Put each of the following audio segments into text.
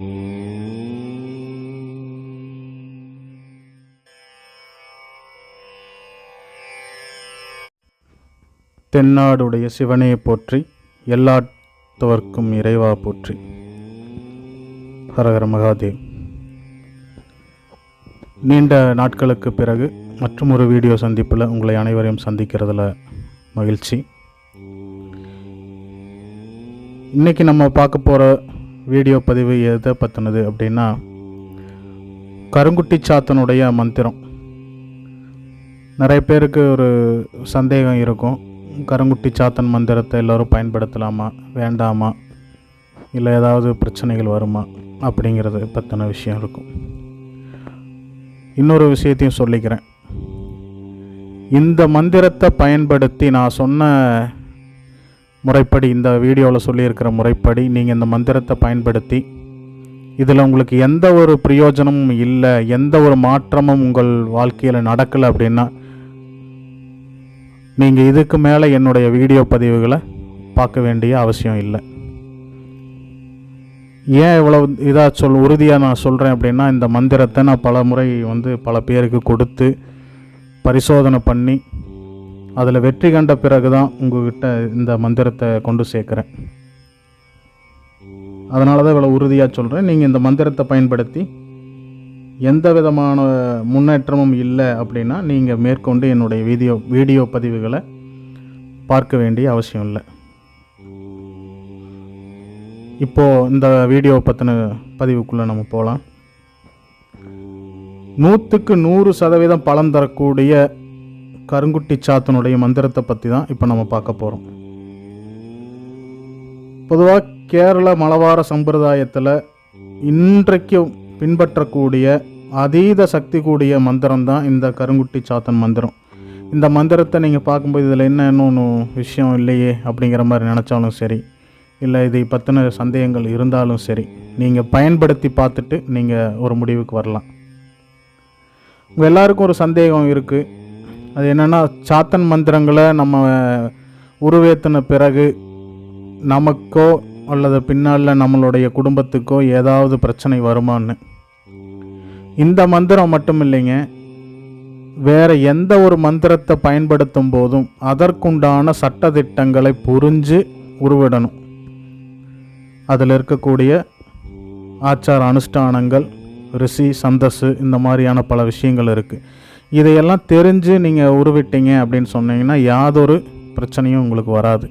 தென்னாடுடைய சிவனையை போற்றி எல்லாத்தவர்க்கும் இறைவா போற்றி. ஹரஹர மகாதேவ். நீண்ட நாட்களுக்கு பிறகு மற்றும் ஒரு வீடியோ சந்திப்பில் உங்களை அனைவரையும் சந்திக்கிறதுல மகிழ்ச்சி. இன்றைக்கி நம்ம பார்க்க போகிற வீடியோ பதிவு எதை பற்றினது அப்படின்னா கருங்குட்டி சாத்தனுடைய மந்திரம். நிறைய பேருக்கு ஒரு சந்தேகம் இருக்கும். கருங்குட்டி சாத்தன் மந்திரத்தை எல்லோரும் பயன்படுத்தலாமா வேண்டாமா இல்லை ஏதாவது பிரச்சனைகள் வருமா அப்படிங்கிறது பற்றின விஷயம் இருக்கும். இன்னொரு விஷயத்தையும் சொல்லிக்கிறேன். இந்த மந்திரத்தை பயன்படுத்தி நான் சொன்ன முறைப்படி இந்த வீடியோவில் சொல்லியிருக்கிற முறைப்படி நீங்கள் இந்த மந்திரத்தை பயன்படுத்தி இதில் உங்களுக்கு எந்த ஒரு பிரயோஜனமும் இல்லை எந்த ஒரு மாற்றமும் உங்கள் வாழ்க்கையில் நடக்கலை அப்படின்னா நீங்கள் இதுக்கு மேலே என்னுடைய வீடியோ பதிவுகளை பார்க்க வேண்டிய அவசியம் இல்லை. ஏன் இவ்வளோ இதாக சொல் உறுதியாக நான் சொல்கிறேன் அப்படின்னா இந்த மந்திரத்தை நான் பல முறை வந்து பல பேருக்கு கொடுத்து பரிசோதனை பண்ணி அதில் வெற்றி கண்ட பிறகு தான் உங்ககிட்ட இந்த மந்திரத்தை கொண்டு சேர்க்குறேன். அதனால தான் இவ்வளோ உறுதியாக சொல்கிறேன் நீங்கள் இந்த மந்திரத்தை பயன்படுத்தி எந்த விதமான முன்னேற்றமும் இல்லை அப்படின்னா நீங்கள் மேற்கொண்டு என்னுடைய வீடியோ வீடியோ பதிவுகளை பார்க்க வேண்டிய அவசியம் இல்லை. இப்போது இந்த வீடியோ பற்றின பதிவுக்குள்ளே நம்ம போகலாம் நூற்றுக்கு நூறு சதவீதம் பலன் தரக்கூடிய கருங்குட்டி சாத்தனுடைய மந்திரத்தை பற்றி தான் இப்போ நம்ம பார்க்க போகிறோம் பொதுவாக கேரள மலவார சம்பிரதாயத்தில் இன்றைக்கும் பின்பற்றக்கூடிய அதீத சக்தி கூடிய மந்திரம் தான் இந்த கருங்குட்டி சாத்தன் மந்திரம். இந்த மந்திரத்தை நீங்கள் பார்க்கும்போது இதில் என்ன இன்னொன்று விஷயம் இல்லையே அப்படிங்கிற மாதிரி நினச்சாலும் சரி இல்லை இதை பற்றின சந்தேகங்கள் இருந்தாலும் சரி நீங்கள் பயன்படுத்தி பார்த்துட்டு நீங்கள் ஒரு முடிவுக்கு வரலாம். உங்கள் எல்லாருக்கும் ஒரு சந்தேகம் இருக்குது அது என்னென்னா சாத்தன் மந்திரங்களை நம்ம உருவேற்றின பிறகு நமக்கோ அல்லது பின்னால் நம்மளுடைய குடும்பத்துக்கோ ஏதாவது பிரச்சனை வருமான்னு. இந்த மந்திரம் மட்டும் இல்லைங்க. வேறு எந்த ஒரு மந்திரத்தை பயன்படுத்தும் போதும் அதற்குண்டான சட்டத்திட்டங்களை புரிஞ்சு உருவிடணும். அதில் இருக்கக்கூடிய ஆச்சார அனுஷ்டானங்கள் ரிஷி சந்தஸ்ஸு இந்த மாதிரியான பல விஷயங்கள் இருக்குது இதையெல்லாம் தெரிஞ்சு நீங்கள் உருவிட்டீங்க அப்படின்னு சொன்னீங்கன்னா யாதொரு பிரச்சனையும் உங்களுக்கு வராது.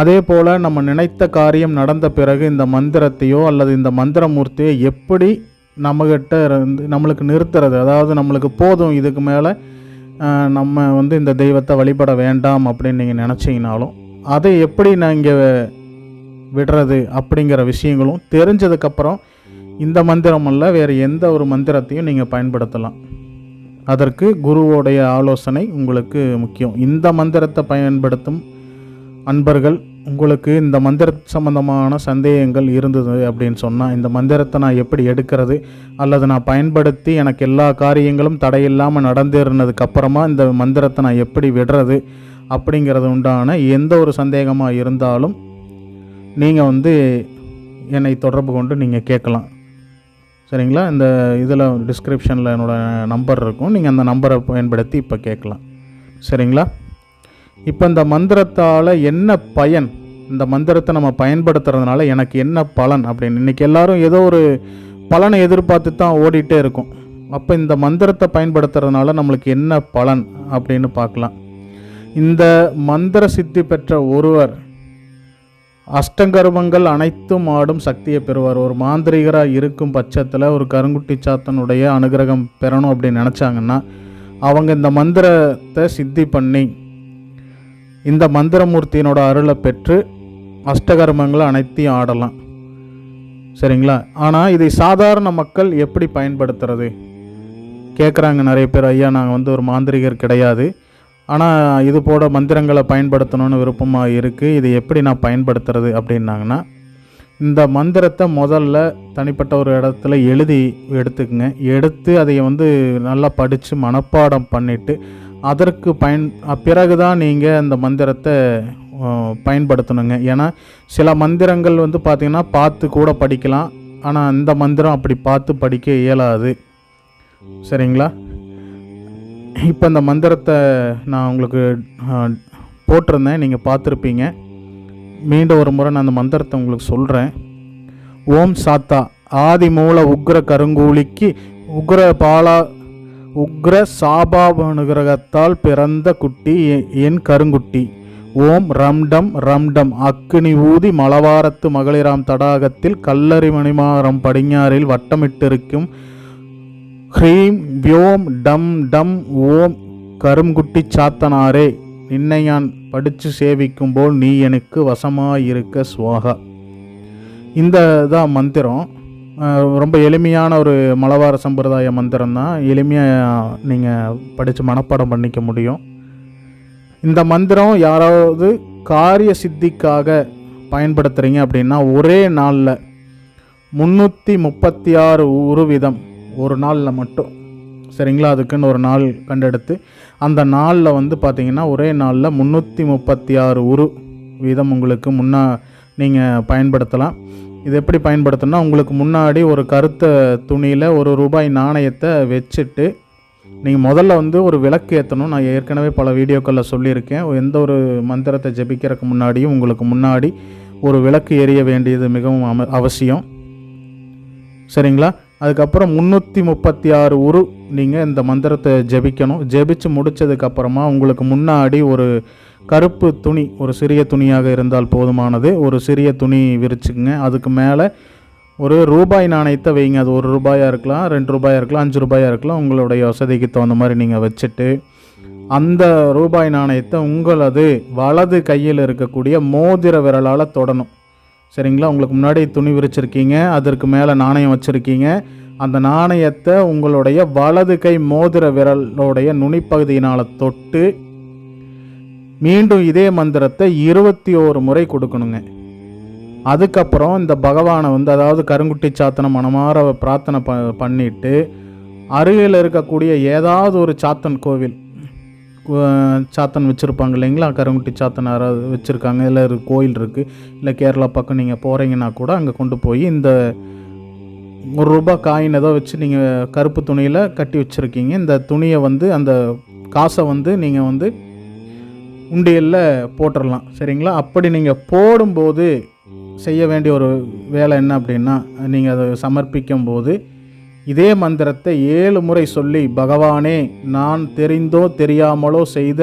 அதே போல் நம்ம நினைத்த காரியம் நடந்த பிறகு இந்த மந்திரத்தையோ அல்லது இந்த மந்திரமூர்த்தியை எப்படி நம்மக்கிட்ட இருந்து நம்மளுக்கு நிறுத்துறது? அதாவது நம்மளுக்கு போதும் இதுக்கு மேலே நம்ம வந்து இந்த தெய்வத்தை வழிபட வேண்டாம் அப்படின்னு நீங்கள் நினச்சிங்கனாலும் அதை எப்படி நான் இங்கே விடுறது அப்படிங்கிற விஷயங்களும் தெரிஞ்சதுக்கப்புறம் இந்த மந்திரம் அல்ல வேறு எந்த ஒரு மந்திரத்தையும் நீங்கள் பயன்படுத்தலாம். அதற்கு குருவோடைய ஆலோசனை உங்களுக்கு முக்கியம். இந்த மந்திரத்தை பயன்படுத்தும் அன்பர்கள் உங்களுக்கு இந்த மந்திர சம்பந்தமான சந்தேகங்கள் இருந்தது அப்படின்னு சொன்னால் இந்த மந்திரத்தை நான் எப்படி எடுக்கிறது அல்லது நான் பயன்படுத்தி எனக்கு எல்லா காரியங்களும் தடையில்லாமல் நடந்தேறினதுக்கு அப்புறமா இந்த மந்திரத்தை நான் எப்படி விடுறது அப்படிங்கிறது உண்டான எந்த ஒரு சந்தேகமாக இருந்தாலும் நீங்கள் வந்து என்னை தொடர்பு கொண்டு நீங்கள் கேட்கலாம். சரிங்களா? இந்த இதில் டிஸ்கிரிப்ஷனில் என்னோடய நம்பர் இருக்கும். நீங்கள் அந்த நம்பரை பயன்படுத்தி இப்போ கேட்கலாம். சரிங்களா? இப்போ இந்த மந்திரத்தால் என்ன பயன்? இந்த மந்திரத்தை நம்ம பயன்படுத்துறதுனால எனக்கு என்ன பலன் அப்படின்னு. இன்றைக்கி எல்லாரும் ஏதோ ஒரு பலனை எதிர்பார்த்து தான் ஓடிட்டே இருக்கும். அப்போ இந்த மந்திரத்தை பயன்படுத்துறதுனால நம்மளுக்கு என்ன பலன் அப்படின்னு பார்க்கலாம். இந்த மந்திர சித்தி பெற்ற ஒருவர் அஷ்டங்கருமங்கள் அனைத்தும் ஆடும் சக்தியை பெறுவார். ஒரு மாந்திரிகராக இருக்கும் பட்சத்தில் ஒரு கருங்குட்டி சாத்தனுடைய அனுகிரகம் பெறணும் அப்படின்னு நினச்சாங்கன்னா அவங்க இந்த மந்திரத்தை சித்தி பண்ணி இந்த மந்திரமூர்த்தியினோட அருளை பெற்று அஷ்டகர்மங்களை அனைத்தையும் ஆடலாம். சரிங்களா? ஆனால் இதை சாதாரண மக்கள் எப்படி பயன்படுத்துறது? கேட்குறாங்க நிறைய பேர் ஐயா நாங்கள் வந்து ஒரு மாந்திரிகர் கிடையாது. ஆனால் இது போட மந்திரங்களை பயன்படுத்தணும்னு விருப்பமாக இருக்குது இது எப்படி நான் பயன்படுத்துறது அப்படின்னாங்கன்னா இந்த மந்திரத்தை முதல்ல தனிப்பட்ட ஒரு இடத்துல எழுதி எடுத்துக்கங்க. எடுத்து அதை வந்து நல்லா படித்து மனப்பாடம் பண்ணிவிட்டு அதற்கு பயன் பிறகு தான் நீங்கள் அந்த மந்திரத்தை பயன்படுத்தணுங்க. ஏன்னா சில மந்திரங்கள் வந்து பார்த்திங்கன்னா பார்த்து கூட படிக்கலாம். ஆனால் இந்த மந்திரம் அப்படி பார்த்து படிக்க இயலாது. சரிங்களா? இப்போ இந்த மந்திரத்தை நான் உங்களுக்கு போட்டிருந்தேன். நீங்கள் பார்த்துருப்பீங்க. மீண்டும் ஒரு முறை நான் அந்த மந்திரத்தை உங்களுக்கு சொல்கிறேன் ஓம் சாத்தா. ஆதி மூல உக்ர கருங்கூலிக்கு உக்ர பாலா உக்ர சாபாபனுகிரகத்தால் பிறந்த குட்டி எ- என் கருங்குட்டி. ஓம் ரம்டம் ரம்டம். அக்கினி ஊதி மலவாரத்து மகளிராம் தடாகத்தில் கல்லறி மணிமாரம் படிஞாறில் வட்டமிட்டிருக்கும் ஹ்ரீம் வியோம் டம் டம் ஓம் கருங்குட்டி சாத்தனாரே நின்னை நான் படித்து சேவிக்கும் போல் நீ எனக்கு வசமாயிருக்க சுவாகா. இந்த தான் மந்திரம் ரொம்ப எளிமையான ஒரு மலவார சம்பிரதாய மந்திரம் தான். எளிமையாக நீங்கள் படித்து மனப்பாடம் பண்ணிக்க முடியும். இந்த மந்திரம் யாராவது காரிய சித்திக்காக பயன்படுத்துகிறீங்க அப்படின்னா ஒரே நாளில் முந்நூற்றி முப்பத்தி ஆறு உருவிதம் ஒரு நாளில் மட்டும். சரிங்களா? அதுக்குன்னு ஒரு நாள் கண்டெடுத்து அந்த நாளில் வந்து பார்த்தீங்கன்னா ஒரே நாளில் முந்நூற்றி முப்பத்தி ஆறு உரு வீதம் உங்களுக்கு முன்னா நீங்கள் பயன்படுத்தலாம். இது எப்படி பயன்படுத்தணும்னா உங்களுக்கு முன்னாடி ஒரு கருத்த துணியில் ஒரு ரூபாய் நாணயத்தை வச்சுட்டு நீங்கள் முதல்ல வந்து ஒரு விளக்கு ஏற்றணும் நான் ஏற்கனவே பல வீடியோக்களில் சொல்லியிருக்கேன். எந்த ஒரு மந்திரத்தை ஜெபிக்கிறதுக்கு முன்னாடியும் உங்களுக்கு முன்னாடி ஒரு விளக்கு எரிய வேண்டியது மிகவும் அவசியம். சரிங்களா? அதுக்கப்புறம் முந்நூற்றி முப்பத்தி ஆறு உரு நீங்கள் இந்த மந்திரத்தை ஜெபிக்கணும். ஜெபிச்சு முடிச்சதுக்கப்புறமா உங்களுக்கு முன்னாடி ஒரு கருப்பு துணி ஒரு சிறிய துணியாக இருந்தால் போதுமானது. ஒரு சிறிய துணி விரிச்சுக்குங்க. அதுக்கு மேலே ஒரு ரூபாய் நாணயத்தை வைங்க. அது ஒரு ரூபாயாக இருக்கலாம் ரெண்டு ரூபாயாக இருக்கலாம் அஞ்சு ரூபாயாக இருக்கலாம். உங்களுடைய வசதிக்கு தகுந்த மாதிரி நீங்கள் வச்சுட்டு அந்த ரூபாய் நாணயத்தை உங்களது வலது கையில் இருக்கக்கூடிய மோதிர விரலால் தொடணும். சரிங்களா? உங்களுக்கு முன்னாடி துணி விரிச்சிருக்கீங்க அதற்கு மேலே நாணயம் வச்சுருக்கீங்க. அந்த நாணயத்தை உங்களுடைய வலது கை மோதிர விரலோடைய நுனிப்பகுதியினால் தொட்டு மீண்டும் இதே மந்திரத்தை இருபத்தி ஓரு முறை கொடுக்கணுங்க. அதுக்கப்புறம் இந்த பகவானை வந்து அதாவது கருங்குட்டி சாத்தனை மனமாற பிரார்த்தனை ப பண்ணிட்டு அருகில் இருக்கக்கூடிய ஏதாவது ஒரு சாத்தன் கோவில் சாத்தன் வச்சுருப்பாங்க இல்லைங்களா? கருங்குட்டி சாத்தன் யாராவது வச்சுருக்காங்க. இல்லை ஒரு கோயில் இருக்குது இல்லை கேரளா பக்கம் நீங்கள் போகிறீங்கன்னா கூட அங்கே கொண்டு போய் இந்த ஒரு ரூபாய் காயின் ஏதோ வச்சு நீங்கள் கருப்பு துணியில் கட்டி வச்சுருக்கீங்க. இந்த துணியை வந்து அந்த காசை வந்து நீங்கள் வந்து உண்டியலில் போட்டுடலாம் சரிங்களா? அப்படி நீங்கள் போடும்போது செய்ய வேண்டிய ஒரு வேலை என்ன அப்படின்னா நீங்கள் அதை சமர்ப்பிக்கும் போது இதே மந்திரத்தை ஏழு முறை சொல்லி பகவானே நான் தெரிந்தோ தெரியாமலோ செய்த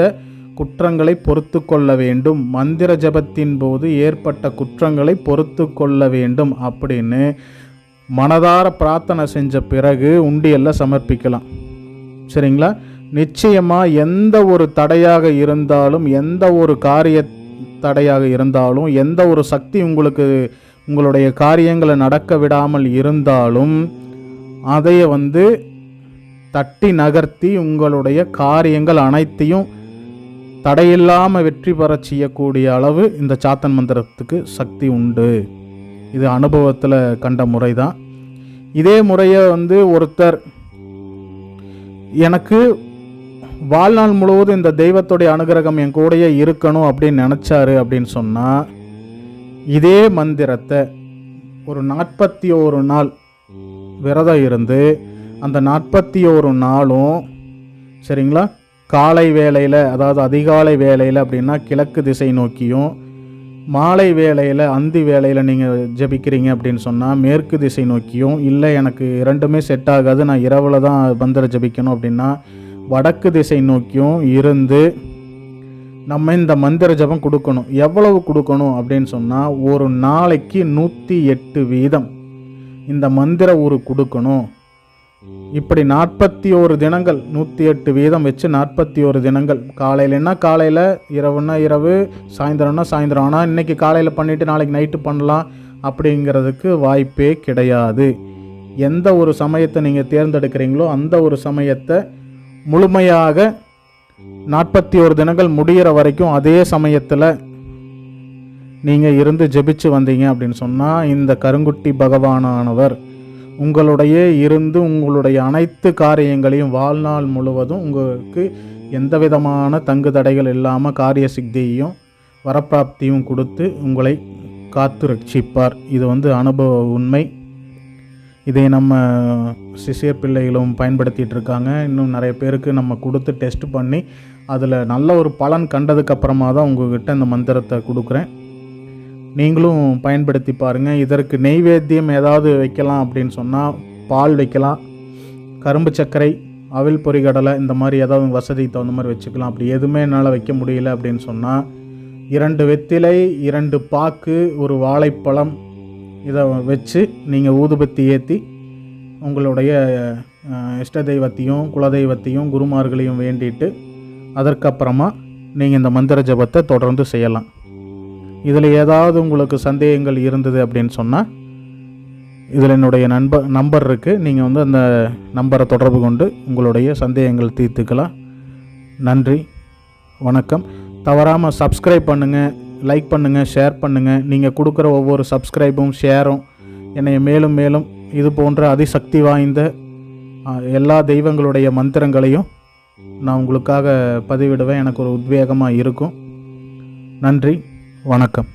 குற்றங்களை பொறுத்து கொள்ள வேண்டும். மந்திர ஜபத்தின் போது ஏற்பட்ட குற்றங்களை பொறுத்து கொள்ள வேண்டும் அப்படின்னு மனதார பிரார்த்தனை செஞ்ச பிறகு உண்டியல்ல சமர்ப்பிக்கலாம். சரிங்களா? நிச்சயமாக எந்த ஒரு தடையாக இருந்தாலும் எந்த ஒரு காரிய தடையாக இருந்தாலும் எந்த ஒரு சக்தி உங்களுக்கு உங்களுடைய காரியங்களை நடக்க விடாமல் இருந்தாலும் அதையே வந்து தட்டி நகர்த்தி உங்களுடைய காரியங்கள் அனைத்தையும் தடையில்லாமல் வெற்றி பெற செய்யக்கூடிய அளவு இந்த சாத்தன் மந்திரத்துக்கு சக்தி உண்டு. இது அனுபவத்தில் கண்ட முறை தான் இதே முறையை வந்து ஒருத்தர் எனக்கு வாழ்நாள் முழுவதும் இந்த தெய்வத்துடைய அனுகிரகம் என் கூடயே இருக்கணும் அப்படின்னு நினச்சாரு அப்படின்னு சொன்னால் இதே மந்திரத்தை ஒரு நாற்பத்தி ஒரு நாள் விரதம் இருந்து அந்த நாற்பத்தி ஒரு நாளும் சரிங்களா? காலை வேளையில் அதாவது அதிகாலை வேளையில் அப்படின்னா கிழக்கு திசை நோக்கியும் மாலை வேளையில் அந்தி வேளையில் நீங்கள் ஜெபிக்கிறீங்க அப்படின்னு சொன்னால் மேற்கு திசை நோக்கியும் இல்லை எனக்கு இரண்டுமே செட் ஆகாது நான் இரவில் தான் மந்திர ஜெபிக்கணும் அப்படின்னா வடக்கு திசை நோக்கியும் இருந்து நம்ம இந்த மந்திர ஜபம் கொடுக்கணும். எவ்வளவு கொடுக்கணும் அப்படின்னு சொன்னால் ஒரு நாளைக்கு நூற்றி எட்டு வீதம். இந்த மந்திர ஊரு கொடுக்கணும். இப்படி நாற்பத்தி ஒரு தினங்கள் நூற்றி எட்டு வீதம் வச்சு நாற்பத்தி ஒரு தினங்கள் காலையிலன்னா காலையில் இரவுன்னா இரவு சாயந்தரம்னா சாயந்தரம். ஆனால் இன்றைக்கி காலையில் பண்ணிவிட்டு நாளைக்கு நைட்டு பண்ணலாம் அப்படிங்கிறதுக்கு வாய்ப்பே கிடையாது. எந்த ஒரு சமயத்தை நீங்கள் தேர்ந்தெடுக்கிறீங்களோ அந்த ஒரு சமயத்தை முழுமையாக நாற்பத்தி ஒரு தினங்கள் முடிகிற வரைக்கும் அதே சமயத்தில் நீங்கள் இருந்து ஜெபிச்சு வந்தீங்க அப்படின்னு சொன்னால் இந்த கருங்குட்டி பகவானானவர் உங்களுடைய இருந்து உங்களுடைய அனைத்து காரியங்களையும் வாழ்நாள் முழுவதும் உங்களுக்கு எந்த விதமான தங்கு தடைகள் இல்லாமல் காரிய சித்தியையும் வரப்பிராப்தியும் கொடுத்து உங்களை காத்து ரட்சிப்பார். இது வந்து அனுபவ உண்மை. இதை நம்ம சிசியர் பிள்ளைகளும் பயன்படுத்திகிட்டு இருக்காங்க. இன்னும் நிறைய பேருக்கு நம்ம கொடுத்து டெஸ்ட் பண்ணி அதில் நல்ல ஒரு பலன் கண்டதுக்கப்புறமா தான் உங்கள்கிட்ட இந்த மந்திரத்தை கொடுக்குறேன். நீங்களும் பயன்படுத்தி பாருங்கள் இதற்கு நெய்வேத்தியம் ஏதாவது வைக்கலாம் அப்படின்னு சொன்னால் பால் வைக்கலாம். கரும்பு சர்க்கரை அவில் பொரிகடலை இந்த மாதிரி ஏதாவது வசதிக்கு தகுந்த மாதிரி வச்சுக்கலாம். அப்படி எதுவுமே என்னால் வைக்க முடியல அப்படின்னு சொன்னால் இரண்டு வெத்திலை இரண்டு பாக்கு ஒரு வாழைப்பழம் இதை வச்சு நீங்கள் ஊதுபத்தி ஏற்றி உங்களுடைய இஷ்ட தெய்வத்தையும் குலதெய்வத்தையும் குருமார்களையும் வேண்டிட்டு அதற்கப்புறமா நீங்கள் இந்த மந்திர ஜபத்தை தொடர்ந்து செய்யலாம். இதில் ஏதாவது உங்களுக்கு சந்தேகங்கள் இருந்தது அப்படின்னு சொன்னால் இதில் என்னுடைய நண்பர் நம்பர் இருக்குது நீங்கள் வந்து அந்த நம்பரை தொடர்பு கொண்டு உங்களுடைய சந்தேகங்கள் தீர்த்துக்கலாம். நன்றி வணக்கம். தவறாமல் சப்ஸ்கிரைப் பண்ணுங்கள் லைக் பண்ணுங்கள் ஷேர் பண்ணுங்கள் நீங்கள் கொடுக்குற ஒவ்வொரு சப்ஸ்கிரைபும் ஷேரும் என்னை மேலும் மேலும் இது போன்ற அதிசக்தி வாய்ந்த எல்லா தெய்வங்களுடைய மந்திரங்களையும் நான் உங்களுக்காக பதிவிடுவேன். எனக்கு ஒரு உத்வேகமாக இருக்கும். நன்றி. வணக்கம்.